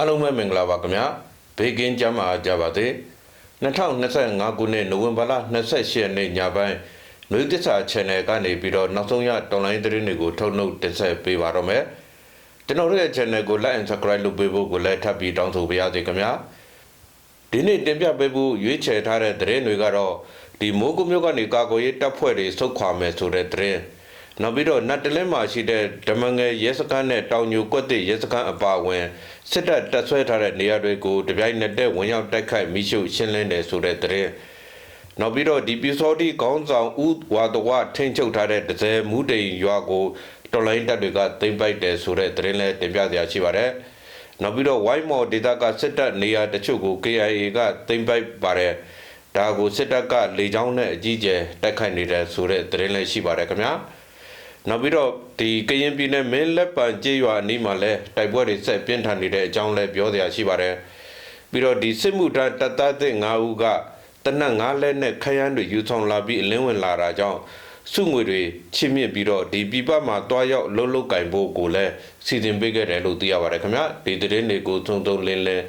အားလုံးပဲမင်္ဂလာပါခင်ဗျာဘေးကင်းကြမ်းပါကြပါစေ2025ခုနှစ်နိုဝင်ဘာလ28ရက်နေ့ညပိုင်းနှွေးသစ္စာ channel ကနေပြီးတော့နောက်ဆုံးရတော်လိုင်းသတင်းတွေကိုထုတ်နှုတ်တင်ဆက်ပေးပါတော့မယ်ကျွန်တော်တို့ရဲ့ channel ကို like and subscribe လုပ်ပေးဖို့ကိုလည်းထပ်ပြီးတောင်းဆိုပါရစေခင်ဗျာဒီနေ့တင်ပြပေးဖို့ရွေးချယ်ထားတဲ့သတင်းတွေကတော့ဒီမိုးကုမျိုးကနေကာကွယ်ရေးတပ်ဖွဲ့တွေဆုတ်ခွာမယ်ဆိုတဲ့သတင်း နောက်ပြီးတော့နတ်တလင်းမှာရှိတဲ့ဓမ္မငယ်ရဲစခန်းနဲ့တောင်ညိုကွက်တဲ့ရဲစခန်းအပါအဝင်စစ်တပ်တပ်ဆွဲထားတဲ့နေရာတွေကိုတပြိုင်နက်တည်းဝင်ရောက်တိုက်ခိုက်မိရှုရှင်းလင်းတယ်ဆိုတဲ့သတင်းနောက်ပြီးတော့ဒီပီစောတိခေါင်းဆောင်ဦးဝါတဝထိန်ချုပ်ထားတဲ့ဒဇယ်မူတိန်ရွာကိုတော်လိုင်းတပ်တွေကသိမ်းပိုက်တယ်ဆိုတဲ့သတင်းလည်းတင်ပြစရာရှိပါတယ်နောက်ပြီးတော့ဝိုင်းမော်ဒေသကစစ်တပ်နေရာတချို့ကို KIA ကသိမ်းပိုက်ပါတယ်ဒါကိုစစ်တပ်ကလေကြောင်းနဲ့အကြီးအကျယ်တိုက်ခိုက်နေတဲ့ဆိုတဲ့သတင်းလည်းရှိပါတယ်ခင်ဗျာ နောက်ပြီးတော့ဒီကရင်ပြည်နယ်မင်းလက်ပံကျေးရွာအနီးမှာလည်းတိုက်ပွဲတွေဆက်ပြင်းထန်နေတဲ့အကြောင်းလည်းပြောစရာရှိပါတယ်ပြီးတော့ဒီစစ်မှုထမ်းတပ်သားတဲ့9ဦးကတနက်9လက်နဲ့ခရမ်းတွေယူဆောင်လာပြီးအလင်းဝင်လာတာကြောင့်စုငွေတွေချင်းမြင့်ပြီးတော့ဒီပြပမှာတွားရောက်လှုပ်လှုပ်ကင်ဖို့ကိုလည်းစီစဉ်ပေးခဲ့တယ်လို့သိရပါတယ်ခင်ဗျာဒီသတင်းတွေကိုသုံးသုံးလင်းလင်း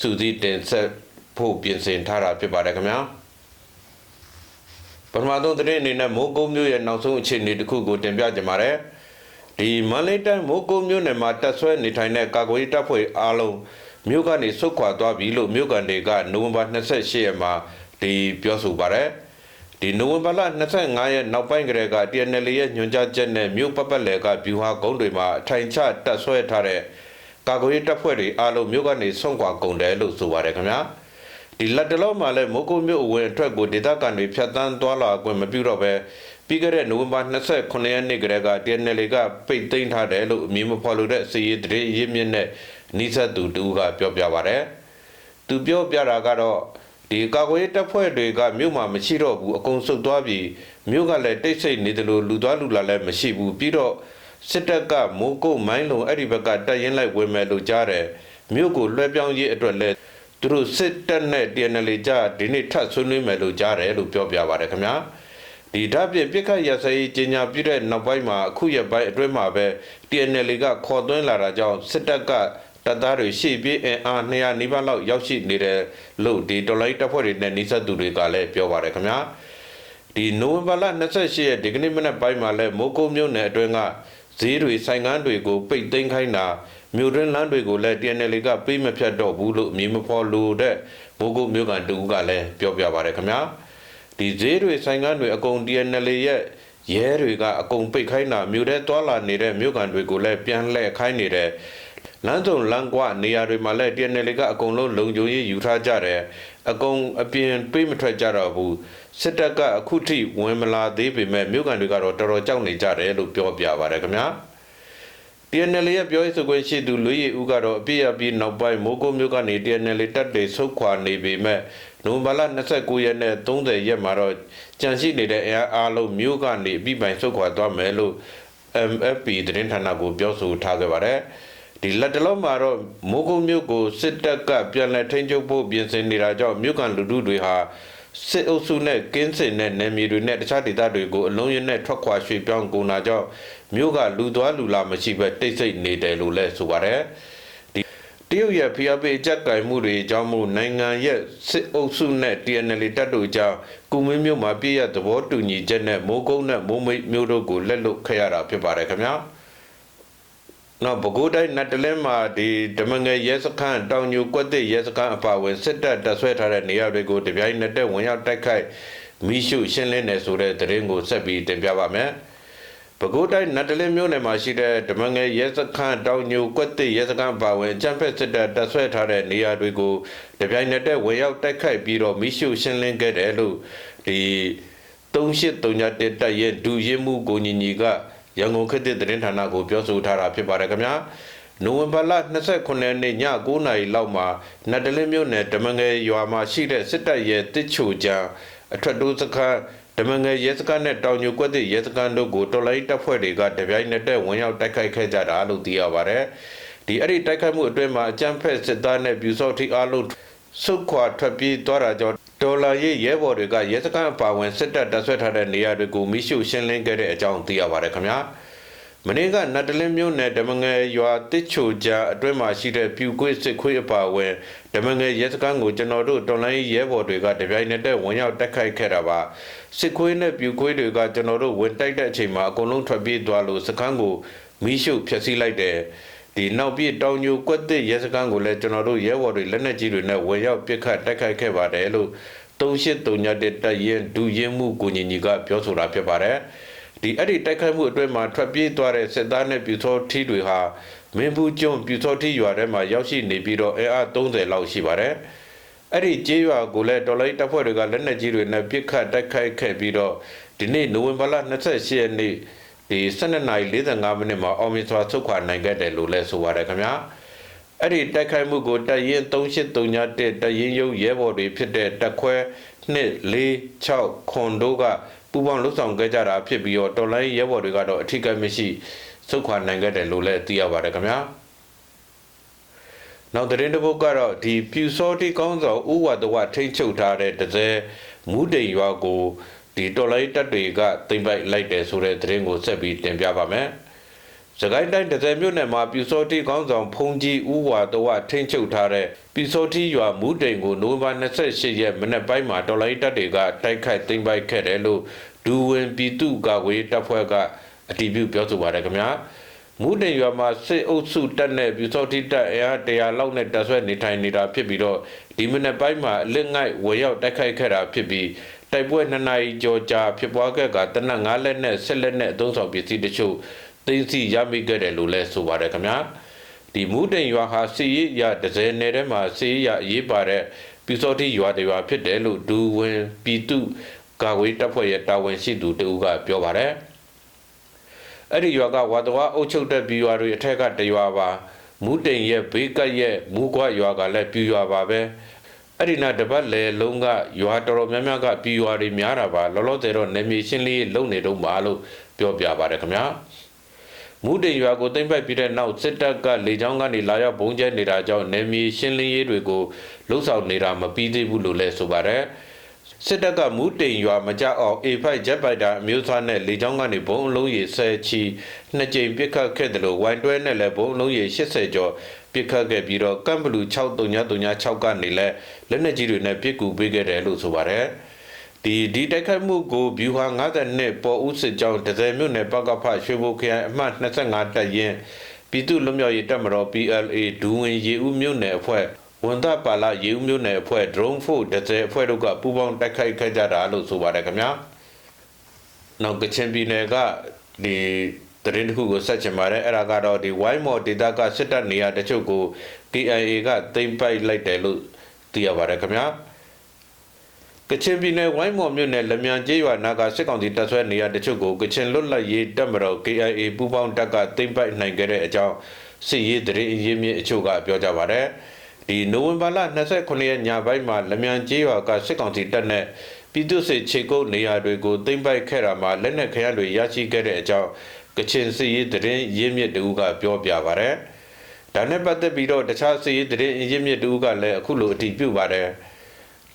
စူးစီးတင်ဆက်ဖို့ပြင်ဆင်ထားတာဖြစ်ပါတယ်ခင်ဗျာ ပထမဆုံးသတင်းအနေနဲ့မိုးကုတ်မြို့ရဲ့နောက်ဆုံးအခြေအနေတစ်ခုကိုတင်ပြကြပါမယ်ဒီမန္တလေးတိုင်းမိုးကုတ်မြို့နယ်မှာတက်ဆွဲနေထိုင်တဲ့ကာကွယ်ရေးတပ်ဖွဲ့အားလုံးမြို့ကနေဆုတ်ခွာသွားပြီလို့မြို့ကန်တွေကနိုဝင်ဘာ28ရက်မှာဒီပြောဆိုပါတယ်ဒီနိုဝင်ဘာလ25ရက်နောက်ပိုင်းကလေးက TNL ရဲ့ညွှန်ကြားချက်နဲ့မြို့ပတ်ပတ်လည်ကဗျူဟာကုန်းတွေမှာအထိုင်ချတက်ဆွဲထားတဲ့ကာကွယ်ရေးတပ်ဖွဲ့တွေအားလုံးမြို့ကနေဆုံးခွာကုန်တယ်လို့ဆိုပါတယ်ခင်ဗျာ ဒီလက်တလုံးမှာလည်းမိုးကုတ်မြို့အဝင်အထွက်ကိုဒေသခံတွေဖြတ်တန်းသွားလာခွင့်မပြုတော့ပဲပြီးခဲ့တဲ့နိုဝင်ဘာ29ရက်နေ့ကလေးက TNL ကပိတ်သိမ်းထားတယ်လို့အမည်မဖော်လို့တဲ့စီရေးတရေရင်းမြစ်နဲ့နှိစက်သူတူကပြောပြပါဗျ။သူပြောပြတာကတော့ဒီကာကွယ်ရေးတပ်ဖွဲ့တွေကမြို့မှာမရှိတော့ဘူးအကုန်ဆုတ်သွားပြီးမြို့ကလည်းတိတ်ဆိတ်နေတယ်လို့လူသွားလူလာလည်းမရှိဘူးပြီးတော့စစ်တပ်ကမိုးကုတ်မိုင်းလုံအဲ့ဒီဘက်ကတက်ရင်လိုက်ဝင်မယ်လို့ကြားတယ်မြို့ကိုလွှဲပြောင်းရေးအတွက်လည်း သူတို့စစ်တပ်နဲ့ TNL ကြဒီနေ့ထပ်ဆွေးနွေးမယ်လို့ကြားတယ်လို့ပြောပြပါတယ်ခင်ဗျာဒီဓာတ်ပြပြစ်ခတ်ရစရေးကြီးညာပြတဲ့နောက်ပိုင်းမှာအခုရက်ပိုင်းအတွင်းမှာပဲ TNL ကခေါ်သွင်းလာတာကြောင့်စစ်တပ်ကတပ်သားတွေရှေ့ပြေးအင်အား200နီးပါးလောက်ရောက်ရှိနေတယ်လို့ဒီတော်လိုင်းတပ်ဖွဲ့တွေနဲ့နှိစက်သူတွေကလည်းပြောပါတယ်ခင်ဗျာဒီနိုဝင်ဘာလ28ရက်ဒီကနေ့မနက်ပိုင်းမှာလည်းမိုးကုတ်မြို့နယ်အတွင်းကဈေးတွေဆိုင်ကန်းတွေကိုပိတ်သိမ်းခိုင်းတာ မြို့တွင်းလမ်းတွေကိုလည်း TNL ကပေးမဖြတ်တော့ဘူးလို့အမည်မဖော်လို့တဲ့မိုးကုတ်မြို့ကန်တူကလည်းပြောပြပါတယ်ခင်ဗျာဒီဈေးတွေဆိုင်ကန်းတွေအကုန် TNL ရဲ့ရဲတွေကအကုန်ပိတ်ခိုင်းတာမြို့ထဲသွာလာနေတဲ့မြို့ကန်တွေကိုလည်းပြန်လှည့်ခိုင်းနေတယ်လမ်းစုံလမ်းကွနေရာတွေမှာလည်း TNL ကအကုန်လုံးလုံခြုံရေးယူထားကြတယ်အကုန်အပြင်ပေးမထွက်ကြတော့ဘူးစစ်တပ်ကအခုထိဝင်မလာသေးပေမဲ့မြို့ကန်တွေကတော့တော်တော်ကြောက်နေကြတယ်လို့ပြောပြပါတယ်ခင်ဗျာ TNL ရဲ့ပြောရေးဆိုခွင့်ရှိသူလူရည်ဦးကတော့အပြည့်အပြည့်နောက်ပိုင်းမိုးကုတ်မြို့ကနေ TNL တပ်တွေဆုတ်ခွာနေပေမဲ့နိုဝင်ဘာလ29ရက်နဲ့30ရက်မှာတော့ကြန့်ရှိနေတဲ့အင်အားလုံးမြို့ကနေအပြည့်ပိုင်ဆုတ်ခွာသွားမယ်လို့ MFP သတင်းဌာနကိုပြောဆိုထားခဲ့ပါတယ်ဒီလက်တလုံးမှာတော့မိုးကုတ်မြို့ကိုစစ်တပ်ကပြန်လည်ထိန်းချုပ်ဖို့ပြင်ဆင်နေတာကြောင့်မြို့ကန်လူထုတွေဟာစစ်အုပ်စုနဲ့ကင်းစင်တဲ့နယ်မြေတွေနဲ့တခြားဒေသတွေကိုအလုံးရင်းနဲ့ထွက်ခွာရွှေ့ပြောင်းကုန်တာကြောင့် မြို့ကလူသွားလူလာမရှိဘဲတိတ်ဆိတ်နေတယ်လို့လည်းဆိုပါတယ်ဒီတရုတ်ရဲ့ဖျားပေးအကြက်ကင်မှုတွေအကြောင်းမို့နိုင်ငံရဲ့စစ်အုပ်စုနဲ့ TNL တပ်တို့ကြောင့်ကုမင်းမြို့မှာပြည့်ရသဘောတူညီချက်နဲ့မိုးကုန်းနဲ့မိုးမိတ်မြို့တို့ကိုလက်လွတ်ခဲ့ရတာဖြစ်ပါတယ်ခင်ဗျာနော်ပဲခူးတိုင်းနတ်တလင်းမှာဒီဓမ္မငယ်ရဲစခန်းတောင်ညူကွက်တဲ့ရဲစခန်းအပါအဝင်စစ်တပ်တပ်ဆွဲထားတဲ့နေရာတွေကိုတပြိုင်နက်တည်းဝင်ရောက်တိုက်ခိုက်မိရှုရှင်းလင်းနေဆိုတဲ့သတင်းကိုဆက်ပြီးတင်ပြပါမယ်။ ပဲခူးတိုင်းနတ်တလင်းမြို့နယ်မှာရှိတဲ့ဓမ္မငယ်ရဲစခန်းတောင်ညူကွက်တဲ့ရဲစခန်းအပါအဝင်ကျန်းဖက်စစ်တပ်တပ်ဆွဲထားတဲ့နေရာတွေကိုတပြိုင်နက်တည်းဝင်ရောက်တိုက်ခိုက်ပြီးတော့မိရှုရှင်းလင်းခဲ့တယ်လို့ဒီ3831တပ်ရဲ့ဒူရင်းမှုကိုညီညီကရန်ကုန်ခေတ်သစ်သတင်းဌာနကိုပြောဆိုထားတာဖြစ်ပါတယ်ခင်ဗျာနိုဝင်ဘာလ29ရက်နေ့ည9:00နာရီလောက်မှာနတ်တလင်းမြို့နယ်ဓမ္မငယ်ရွာမှာရှိတဲ့စစ်တပ်ရဲ့တစ်ချိုကြံအထွတ်တိုးစခန်း ဓမ္မငယ်ရဲစခန်းနဲ့တောင်ညိုကွက်သစ်ရဲစခန်းတို့ကိုတော်လိုင်းတပ်ဖွဲ့တွေကတပြိုင်နက်တည်းဝင်ရောက်တိုက်ခိုက်ခဲ့ကြတာလို့သိရပါတယ်ဒီအဲ့ဒီတိုက်ခိုက်မှုအတွင်းမှာအကြမ်းဖက်စစ်သားနဲ့ပြူစောထိအားလုံးစုခွာထွက်ပြေးသွားတာကြောင့်ဒေါ်လာရေးရဲဘော်တွေကရဲစခန်းအပါဝင်စစ်တပ်တပ်ဆွဲထားတဲ့နေရာတွေကိုမိရှုရှင်းလင်းခဲ့တဲ့အကြောင်းသိရပါတယ်ခင်ဗျာ မနေ့ကနတ်တလင်းမြို့နယ်ဓမ္မငယ်ရွာတစ်ချိုကြားအတွင်းမှာရှိတဲ့ပြူကွေးစစ်ခွေးအပါအဝင်ဓမ္မငယ်ရဲစခန်းကိုကျွန်တော်တို့တော်လိုင်းရဲဘော်တွေကတပြိုင်နက်တည်းဝင်ရောက်တိုက်ခိုက်ခဲ့တာပါစစ်ခွေးနဲ့ပြူကွေးတွေကကျွန်တော်တို့ဝင်တိုက်တဲ့အချိန်မှာအကုန်လုံးထွက်ပြေးသွားလို့စခန်းကိုမီးရှို့ဖျက်ဆီးလိုက်တယ်ဒီနောက်ပြတောင်ညိုကွက်တစ်ရဲစခန်းကိုလည်းကျွန်တော်တို့ရဲဘော်တွေလက်နက်ကြီးတွေနဲ့ဝင်ရောက်ပစ်ခတ်တိုက်ခိုက်ခဲ့ပါတယ်လို့3839တက်ရင်ဒူရင်မှုကိုညီညီကပြောဆိုတာဖြစ်ပါတယ် ဒီအဲ့ဒီတိုက်ခိုက်မှုအတွင်းမှာထွက်ပြေးသွားတဲ့စစ်သားနဲ့ပြူစောထီးတွေဟာမင်းဘူးကျွန်းပြူစောထီးရွာထဲမှာရောက်ရှိနေပြီးတော့အဲအား30လောက်ရှိပါတယ်အဲ့ဒီကျေးရွာကိုလည်းတော်လိုင်းတပ်ဖွဲ့တွေကလက်နက်ကြီးတွေနဲ့ပစ်ခတ်တိုက်ခိုက်ခဲ့ပြီးတော့ဒီနေ့နိုဝင်ဘာလ28ရက်နေ့ဒီ12:45မိနစ်မှာအောင်မြင်စွာဆုတ်ခွာနိုင်ခဲ့တယ်လို့လည်းဆိုပါတယ်ခင်ဗျာအဲ့ဒီတိုက်ခိုက်မှုကိုတပ်ရင်3831တပ်ရင်ရုပ်ရဲဘော်တွေဖြစ်တဲ့တပ်ခွဲ2466ခွန်တို့က ပူပေါင်းလှုပ်ဆောင်ခဲ့ကြတာဖြစ်ပြီးတော့တော်လိုင်းရဲဘော်တွေကတော့အထူးကမရှိဆုတ်ခွာနိုင်ခဲ့တယ်လို့လည်းသိရပါတယ်ခင်ဗျာနောက်သတင်းတစ်ပုဒ်ကတော့ဒီပြူစောတိကောင်းဆောင်ဥဝတဝထိမ့်ချုပ်ထားတဲ့တစဲမူးတိန်ရွာကိုဒီတော်လိုင်းတပ်တွေကတင်ပိုက်လိုက်တယ်ဆိုတဲ့သတင်းကိုဆက်ပြီးတင်ပြပါမယ်။ စကိုင်းတိုင်းဒဇယ်မြို့နယ်မှာပြူစောတိကောင်းဆောင်ဖုန်ကြီးဦးဝါတဝထိန်းချုပ်ထားတဲ့ပြူစောတိရွာမူးတိန်ကိုနိုဝင်ဘာ28ရက်မနက်ပိုင်းမှာတော်လိုင်းတပ်တွေကတိုက်ခိုက်သိမ်းပိုက်ခဲ့တယ်လို့ဒူဝင်ပြည်သူ့ကာကွယ်တပ်ဖွဲ့ကအတည်ပြုပြောဆိုပါတယ်ခင်ဗျာ။မူးတိန်ရွာမှာစစ်အုပ်စုတပ်နဲ့ပြူစောတိတပ်အင်အား100လောက်နဲ့တပ်ဆွဲနေထိုင်နေတာဖြစ်ပြီးတော့ဒီမနက်ပိုင်းမှာအလစ်ငိုက်ဝေရောက်တိုက်ခိုက်ခဲ့တာဖြစ်ပြီးတိုက်ပွဲနှစ်နာရီကျော်ကြာဖြစ်ပွားခဲ့ကတနက်၅လက်နဲ့၁၀လက်နဲ့အသုံးဆောင်ပစ္စည်းတချို့ သိမ်းဆည်းရမိခဲ့တယ်လို့လည်းဆိုပါတယ်ခင်ဗျာဒီမူးတိန်ရွာဟာစီရရဒဇယ်နယ်ထဲမှာစီရအရေးပါတဲ့ပြူစောတိရွာတွေရွာဖြစ်တယ်လို့ဒူဝင်ပြည်သူကာဝေးတပ်ဖွဲ့ရဲ့တာဝန်ရှိသူတဦးကပြောပါတယ်အဲ့ဒီရွာကဝါတော်အုပ်ချုပ်တဲ့ပြည်ရွာတွေအထက်ကတရွာပါမူးတိန်ရဲ့ဘေးကပ်ရဲ့မူးကွာရွာကလည်းပြည်ရွာပါပဲအဲ့ဒီနာတပတ်လေလုံးကရွာတော်တော်များများကပြည်ရွာတွေများတာပါလောလောဆယ်တော့နေမြေရှင်းလေးလုံနေတော့ပါလို့ပြောပြပါတယ်ခင်ဗျာ မူတင်ရွာကိုသိမ့်ပိုက်ပြီးတဲ့နောက်စစ်တပ်ကလေကြောင်းကနေလာရောက်ဘုံကျဲနေတာကြောင့်နေမြေရှင်းလင်းရေးတွေကိုလှုပ်ဆောင်နေတာမပြီးသေးဘူးလို့လည်းဆိုပါတယ်စစ်တပ်ကမူတင်ရွာမကြအောင် A5 Jet Fighter အမျိုးအစားနဲ့လေကြောင်းကနေဘုံအလုံးရေ10ချီနှစ်ကြိမ်ပစ်ခတ်ခဲ့တယ်လို့ဝိုင်တွဲနဲ့လည်းဘုံအလုံးရေ80ကျော်ပစ်ခတ်ခဲ့ပြီးတော့ကမ်ဘလူ6336ကနေလည်းလက်နက်ကြီးတွေနဲ့ပစ်ကူပေးခဲ့တယ်လို့ဆိုပါတယ် ဒီဒီတိုက်ခိုက်မှုကိုဘျူဟာ52ပေါ်ဦးစစ်ကြောင်းဒဇယ်မြို့နယ်ပကဖရွှေဘိုခရိုင်အမှတ်25တပ်ရင်းပြည်သူ့လွတ်မြောက်ရေးတပ်မတော် PLA ဒူဝင်ရေဦးမြို့နယ်အဖွဲ့ဝန်သပါလာရေဦးမြို့နယ်အဖွဲ့ drone ဖို့ဒဇယ်အဖွဲ့တို့ကပူးပေါင်းတိုက်ခိုက်ခဲ့ကြတာလို့ဆိုပါတယ်ခင်ဗျာနောက်ကချင်ပြည်နယ်ကဒီသတင်းတစ်ခုကိုဆက်ချင်ပါတယ်အဲ့ဒါကတော့ဒီဝိုင်းမော်ဒေတာကစစ်တပ်နေရာတချို့ကို KIA ကသိမ်းပိုက်လိုက်တယ်လို့သိရပါတယ်ခင်ဗျာ ကချင်ပြည်နယ်ဝိုင်းမော်မြို့နယ်လမြန်ကျေးရွာနာကစစ်ကောင်စီတပ်ဆွဲနေရာတချို့ကိုကချင်လွတ်လပ်ရေးတပ်မတော် KIA ပူးပေါင်းတပ်ကသိမ်းပိုက်နိုင်ခဲ့တဲ့အကြောင်းစစ်ရေးသတင်းအရင်းမြစ်အချို့ကပြောကြပါတယ်ဒီနိုဝင်ဘာလ29ရက်ညပိုင်းမှာလမြန်ကျေးရွာကစစ်ကောင်စီတပ်နဲ့ပြည်သူ့စစ်ခြေကုပ်နေရာတွေကိုသိမ်းပိုက်ခဲ့တာမှာလက်နက်ခရတွေရရှိခဲ့တဲ့အကြောင်းကချင်စစ်ရေးသတင်းရင်းမြစ်တူကပြောပြပါဗျ။ဒါနဲ့ပတ်သက်ပြီးတော့တခြားစစ်ရေးသတင်းရင်းမြစ်တူကလည်းအခုလိုအတည်ပြုပါတယ်။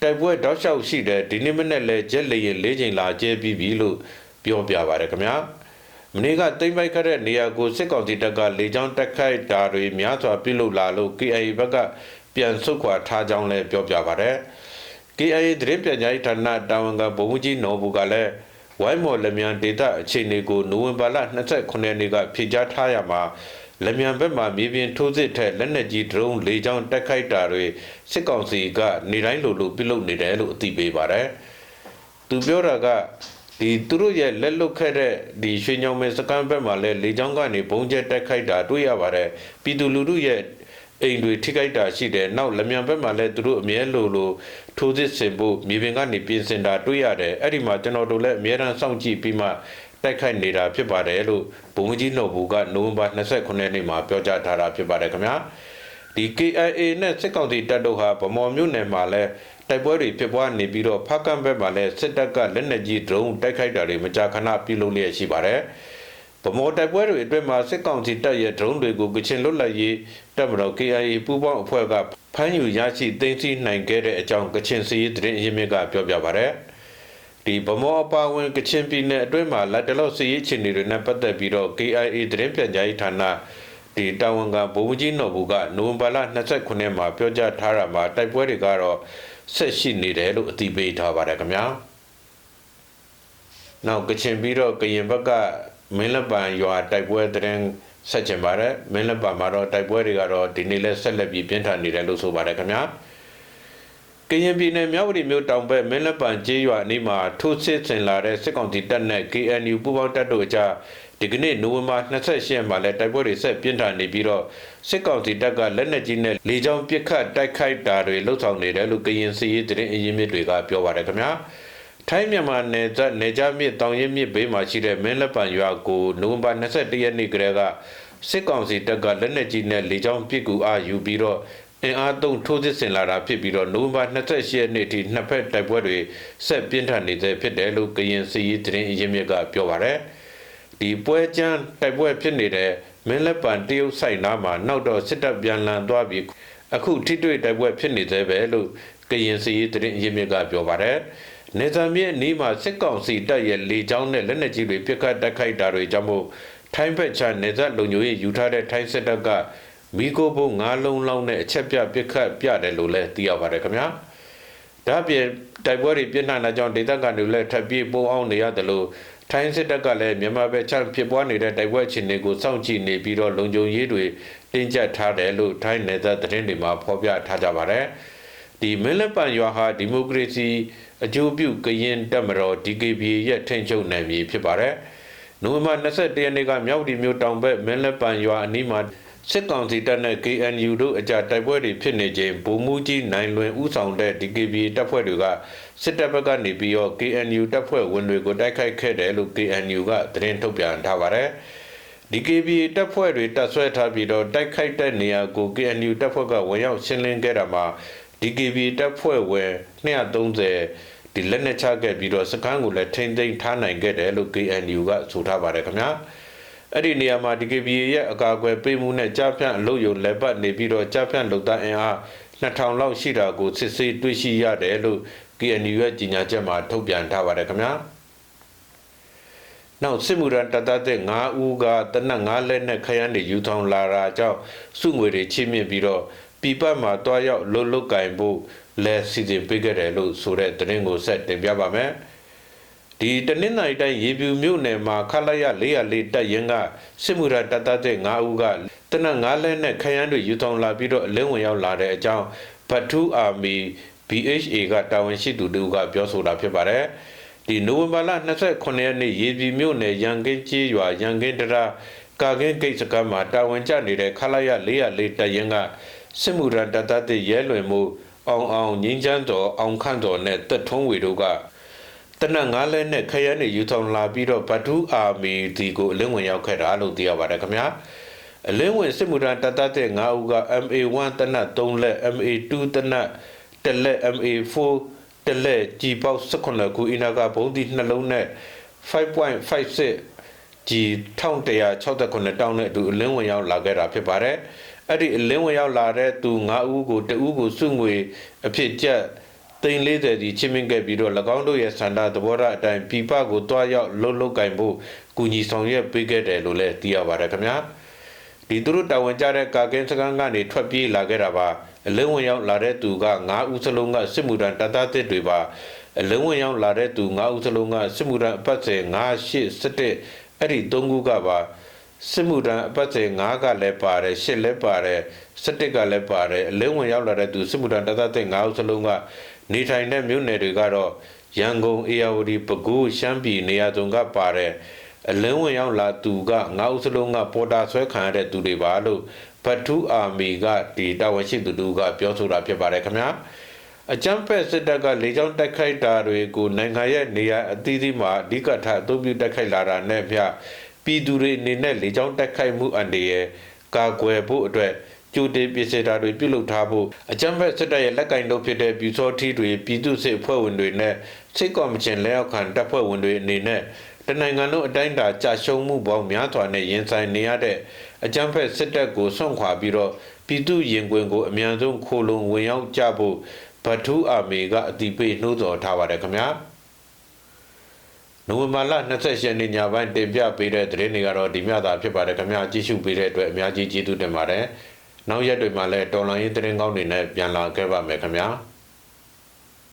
တိုက်ပွဲတောက်လျှောက်ရှိတဲ့ဒီနေ့မနေ့လဲဂျက်လေရင်၄ချိန်လာကျဲပြီးပြီလို့ပြောပြပါတယ်ခင်ဗျာ။မနေ့ကတိမ့်ပိုက်ခဲ့တဲ့နေရာကိုစစ်ကောင်စီတပ်ကလေကြောင်းတက်ခိုက်တာတွေများစွာပြုလုပ်လာလို့ KIA ဘက်ကပြန်ဆုတ်ခွာထားကြောင်းလည်းပြောပြပါတယ်။ KIA သတင်းပြန်ကြားရေးဌာနတာဝန်ခံဗိုလ်မှူးကြီးနော်ဘူကလည်းဝိုင်းမော်လမြန်ဒေတာအခြေအနေကိုနိုဝင်ဘာလ29ရက်နေ့ကဖြေကြားထားရမှာ လမြန်ဘက်မှမြေပြင်ထိုးစစ်ထက်လက်နက်ကြီးဒရုန်းလေကြောင်းတက်ခိုက်တာတွေစစ်ကောင်စီကနေတိုင်းလိုလိုပြုလုပ်နေတယ်လို့အသိပေးပါတယ်။သူပြောတာကဒီသူတို့ရဲ့လက်လွတ်ခဲ့တဲ့ဒီရွှေညောင်မဲစကန်ဘက်မှာလည်းလေကြောင်းကနေဘုံကျဲတက်ခိုက်တာတွေ့ရပါတယ်။ပြည်သူလူထုရဲ့အိမ်တွေထိခိုက်တာရှိတယ်နောက်လမြန်ဘက်မှာလည်းသူတို့အမြဲလိုလိုထိုးစစ်ဆင်ဖို့မြေပြင်ကနေပြင်ဆင်တာတွေ့ရတယ်အဲ့ဒီမှာကျွန်တော်တို့လည်းအမြဲတမ်းစောင့်ကြည့်ပြီးမှ တိုက်ခိုက်နေတာဖြစ်ပါတယ်လို့ဘုံကြီးနှုတ်ဘူးကနိုဝင်ဘာ29ရက်နေ့မှာပြောကြားထားတာဖြစ်ပါတယ်ခင်ဗျာဒီ KIA နဲ့စစ်ကောင်စီတပ်တို့ဟာဗမော်မြို့နယ်မှာလည်းတိုက်ပွဲတွေဖြစ်ပွားနေပြီးတော့ဖကန့်ဘက်မှာလည်းစစ်တပ်ကလက်နက်ကြီးဒရုန်းတိုက်ခိုက်တာတွေမကြာခဏပြုလုပ်လျက်ရှိပါတယ်။ဗမော်တိုက်ပွဲတွေအတွင်းမှာစစ်ကောင်စီတပ်ရဲ့ဒရုန်းတွေကိုကချင်လွတ်လပ်ရေးတပ်မတော် KIA ပူးပေါင်းအဖွဲ့ကဖမ်းယူရရှိသိမ်းဆည်းနိုင်ခဲ့တဲ့အကြောင်းကချင်စီးသတင်းရင်းမြစ်ကပြောပြပါဗျ။ဒ ဒီဗမောအပါဝင်ကချင်ပြည်နယ်အတွင်းမှာလက်တလော့စီရေးချင်တွေနဲ့ပတ်သက်ပြီးတော့ KIA သတင်းပြန်ကြားရေးဌာနဒီတာဝန်ကဘုံကြီးနော်ဘူးကနိုဝင်ဘာလ29မှာပြောကြားထားတာမှာတိုက်ပွဲတွေကတော့ဆက်ရှိနေတယ်လို့အသိပေးထားပါတယ်ခင်ဗျာနောက်ကချင်ပြီးတော့ကရင်ဘက်ကမင်းလက်ပံရွာတိုက်ပွဲသတင်းဆက်ချင်ပါတယ်မင်းလက်ပံမှာတော့တိုက်ပွဲတွေကတော့ဒီနေ့လဲဆက်လက်ပြီးပြင်းထန်နေတယ်လို့ဆိုပါတယ်ခင်ဗျာ ကရင်ပြည်နယ်မြောက်ဝတီမြို့တောင်ဘက်မင်းလက်ပံကျေးရွာအနီးမှာထိုးစစ်ဆင်လာတဲ့စစ်ကောင်စီတပ်နဲ့ KNU ပူးပေါင်းတပ်တို့အကြားဒီကနေ့နိုဝင်ဘာ28ရက်မှာလည်းတိုက်ပွဲတွေဆက်ပြင်းထန်နေပြီးတော့စစ်ကောင်စီတပ်ကလက်နက်ကြီးနဲ့လေကြောင်းပစ်ခတ်တိုက်ခိုက်တာတွေလှုပ်ဆောင်နေတယ်လို့ကရင်စီရေးသတင်းအရင်းမြစ်တွေကပြောပါတယ်ခင်ဗျာထိုင်းမြန်မာနယ်စပ်နေကြမြစ်တောင်ရင်မြစ်ဘေးမှာရှိတဲ့မင်းလက်ပံရွာကိုနိုဝင်ဘာ21ရက်နေ့ကလေးကစစ်ကောင်စီတပ်ကလက်နက်ကြီးနဲ့လေကြောင်းပစ်ကူအားယူပြီးတော့ အင်အားသုံးထိုးစစ်ဆင်လာတာဖြစ်ပြီးတော့နိုဝင်ဘာ28ရက်နေ့ထိနှစ်ဖက်တိုက်ပွဲတွေဆက်ပြင်းထန်နေသေးဖြစ်တယ်လို့ကရင်စီရေးသတင်းအရင်းမြစ်ကပြောပါတယ်ဒီပွဲကျန်းတိုက်ပွဲဖြစ်နေတဲ့မင်းလက်ပံတရုတ်ဆိုင်နားမှာနောက်တော့စစ်တပ်ပြန်လန်သွားပြီးအခုထိတွေ့တိုက်ပွဲဖြစ်နေသေးပဲလို့ကရင်စီရေးသတင်းအရင်းမြစ်ကပြောပါတယ်နေဇာမြစ်အနီးမှာစစ်ကောင်စီတပ်ရဲ့လေကြောင်းနဲ့လက်နက်ကြီးတွေပစ်ခတ်တိုက်ခိုက်တာတွေကြောင့်မို့ထိုင်းဘက်ချနေဇက်လုံညိုရေးယူထားတဲ့ထိုင်းစစ်တပ်က မီကိုဘုံ၅လုံးလောက်နဲ့အချက်ပြပစ်ခတ်ပြတယ်လို့လည်းသိရပါတယ်ခင်ဗျာဒါပြင်တိုက်ပွဲတွေပြင်းထန်တာကြောင့်ဒေသခံတွေလည်းထပ်ပြေးပုံအောင်နေရတယ်လို့ထိုင်းစစ်တပ်ကလည်းမြန်မာဘက်ချဖြစ်ပွားနေတဲ့တိုက်ပွဲအခြေအနေကိုစောင့်ကြည့်နေပြီးတော့လုံခြုံရေးတွေတင်းကျပ်ထားတယ်လို့ထိုင်းနယ်သက်သတင်းတွေမှာဖော်ပြထားကြပါတယ်ဒီမင်းလက်ပံရွာဟာဒီမိုကရေစီအကျိုးပြုကရင်တပ်မတော် DKB ရဲ့ထိန်းချုပ်နယ်မြေဖြစ်ပါတယ်နိုဝင်ဘာ21ရက်နေ့ကမြောက်ဒီမြို့တောင်ဘက်မင်းလက်ပံရွာအနီးမှာ စစ်ကောင်စီတပ်နဲ့ KNU တို့အကြတိုက်ပွဲတွေဖြစ်နေချိန်ဗိုလ်မှူးကြီးနိုင်လွင်ဦးဆောင်တဲ့ DKB တပ်ဖွဲ့တွေကစစ်တပ်ဘက်ကနေပြီးတော့ KNU တပ်ဖွဲ့ဝင်တွေကိုတိုက်ခိုက်ခဲ့တယ်လို့ KNU ကသတင်းထုတ်ပြန်ထားပါတယ်။ DKB တပ်ဖွဲ့တွေတပ်ဆွဲထားပြီးတော့တိုက်ခိုက်တဲ့နေရာကို KNU တပ်ဖွဲ့ကဝင်ရောက်ရှင်းလင်းခဲ့တာမှာ DKB တပ်ဖွဲ့ဝင်230ဒီလက်နက်ချခဲ့ပြီးတော့စခန်းကိုလည်းထိမ့်သိမ်းထားနိုင်ခဲ့တယ်လို့ KNU ကဆိုထားပါတယ်ခင်ဗျာ။ အဲ့ဒီနေရာမှာ DKBA ရဲ့အကာအကွယ်ပေးမှုနဲ့ကြားဖြန့်အလုပ်ယုံလက်ပတ်နေပြီးတော့ကြားဖြန့်လုပ်သားအင်အား2000လောက်ရှိတာကိုစစ်ဆေးတွေ့ရှိရတယ်လို့ KNU ရဲ့ကြီးညာချက်မှာထုတ်ပြန်ထားပါတယ်ခင်ဗျာနောက်စစ်မှုရန်တတတဲ့9ဦးကတနက်9လက်နဲ့ခရမ်းတွေယူထောင်လာတာကြောင့်စုငွေတွေချိမြင့်ပြီးတော့ပြပတ်မှာတွားရောက်လှုပ်လှုပ်ကင်ဖို့လဲစီစဉ်ပေးခဲ့တယ်လို့ဆိုတဲ့သတင်းကိုဆက်တင်ပြပါမယ်။ ဒီတနင်္သာရီတိုင်းရေပြူမြို့နယ်မှာခလာရ404တပ်ရင်ကစစ်မှုရတပ်သားတဲ့9ဦးကတနက်9လက်နဲ့ခရမ်းတွေယူဆောင်လာပြီးတော့အလင်းဝင်ရောက်လာတဲ့အကြောင်းဘတ်ထူအာမီ BHA ကတာဝန်ရှိသူတို့ကပြောဆိုတာဖြစ်ပါတယ်ဒီနိုဝင်ဘာလ29ရက်နေ့ရေပြူမြို့နယ်ရန်ကင်းကြီးရွာရန်ကင်းတရာကာကင်းဂိတ်စကမ်းမှာတာဝန်ကျနေတဲ့ခလာရ404တပ်ရင်ကစစ်မှုရတပ်သားတဲ့ရဲလွင်မှုအောင်အောင်ငင်းချမ်းတော်အောင်ခန့်တော်နဲ့တက်ထုံးဝေတို့က တနက်ငါးလဲနဲ့ခရမ်းတွေယူဆောင်လာပြီးတော့ဗဒူးအာမီဒီကိုအလင်းဝင်ရောက်ခဲ့တာလို့သိရပါတယ်ခင်ဗျာအလင်းဝင်စစ်မှုထမ်းတတ်တဲ့၅ဦးက MA1 တနက်3လက် MA2 တနက်တလက် MA4 တလက်ကြီးပေါက်18ခုအင်နာကဘုံဒီနှလုံးနဲ့5.56ကြီး1169တောင်းနဲ့အတူအလင်းဝင်ရောက်လာခဲ့တာဖြစ်ပါတယ်အဲ့ဒီအလင်းဝင်ရောက်လာတဲ့သူ၅ဦးကိုတဦးကိုစုငွေအဖြစ်ကျပ် သိန်း40စီချင်းမင်းခဲ့ပြီးတော့၎င်းတို့ရဲ့စန္ဒသဘောထားအတိုင်းပြပကိုတွားရောက်လှုပ်လှုပ်ကင်ဖို့ကူညီဆောင်ရွက်ပေးခဲ့တယ်လို့လည်းသိရပါတယ်ခင်ဗျာဒီသူတို့တာဝန်ကျတဲ့ကာကင်းစကန်ကနေထွက်ပြေးလာခဲ့တာပါအလင်းဝင်ရောက်လာတဲ့သူက9ဦးစလုံးကစစ်မှုထမ်းတတသစ်တွေပါအလင်းဝင်ရောက်လာတဲ့သူ9ဦးစလုံးကစစ်မှုထမ်းအပတ်စဉ်9 8 17အဲ့ဒီ3ခုကပါစစ်မှုထမ်းအပတ်စဉ်9ကလည်းပါတယ်10လည်းပါတယ်17ကလည်းပါတယ်အလင်းဝင်ရောက်လာတဲ့သူစစ်မှုထမ်းတတသစ်9ဦးစလုံးက နေထိုင်တဲ့မြို့နယ်တွေကတော့ရန်ကုန်အေရဝတီပဲခူးရှမ်းပြည်နေရာစုံကပါတဲ့အလင်းဝင်ရောက်လာသူကငါးဦးစလုံးကပေါ်တာဆွဲခံရတဲ့သူတွေပါလို့ဘတ်ထူအာမီကဒီတာဝန်ရှိသူတို့ကပြောဆိုတာဖြစ်ပါတယ်ခင်ဗျာအကြမ်းဖက်စစ်တပ်ကလေကြောင်းတိုက်ခိုက်တာတွေကိုနိုင်ငံရဲ့နေရာအသီးသီးမှာအဓိကထားအသုံးပြုတိုက်ခိုက်လာတာနဲ့ပြပြည်သူတွေအနေနဲ့လေကြောင်းတိုက်ခိုက်မှုအန္တရာယ်ကာကွယ်ဖို့အတွက် ကြိုတင်ပြင်ဆင်တာတွေပြုလုပ်ထားဖို့အကြမ်းဖက်စစ်တပ်ရဲ့လက်ကင်လုပ်ဖြစ်တဲ့ပြူစောထီးတွေပြည်သူ့စစ်အဖွဲ့ဝင်တွေနဲ့စစ်ကော်မရှင်လက်အောက်ခံတပ်ဖွဲ့ဝင်တွေအနေနဲ့တနိုင်ငံလုံးအတိုင်းအတာကြာရှုံးမှုပေါင်းများစွာနဲ့ရင်ဆိုင်နေရတဲ့အကြမ်းဖက်စစ်တပ်ကိုဆွန့်ခွာပြီးတော့ပြည်သူရင်ကွင်ကိုအများဆုံးခိုလုံဝင်ရောက်ကြဖို့ဗထူးအာမေကအတိပေးနှိုးဆော်ထားပါတယ်ခင်ဗျာနိုဝင်ဘာလ28ရက်နေ့ညပိုင်းတင်ပြပေးတဲ့သတင်းတွေကတော့ဒီမြတာဖြစ်ပါတယ်ခင်ဗျာကြည့်ရှုပေးတဲ့အတွက်အများကြီးကျေးဇူးတင်ပါတယ် နောက်ရက်တွေမှာလည်းတော်လိုင်းရေးသတင်းကောင်းတွေနဲ့ပြန်လာခဲ့ပါမယ်ခင်ဗျာ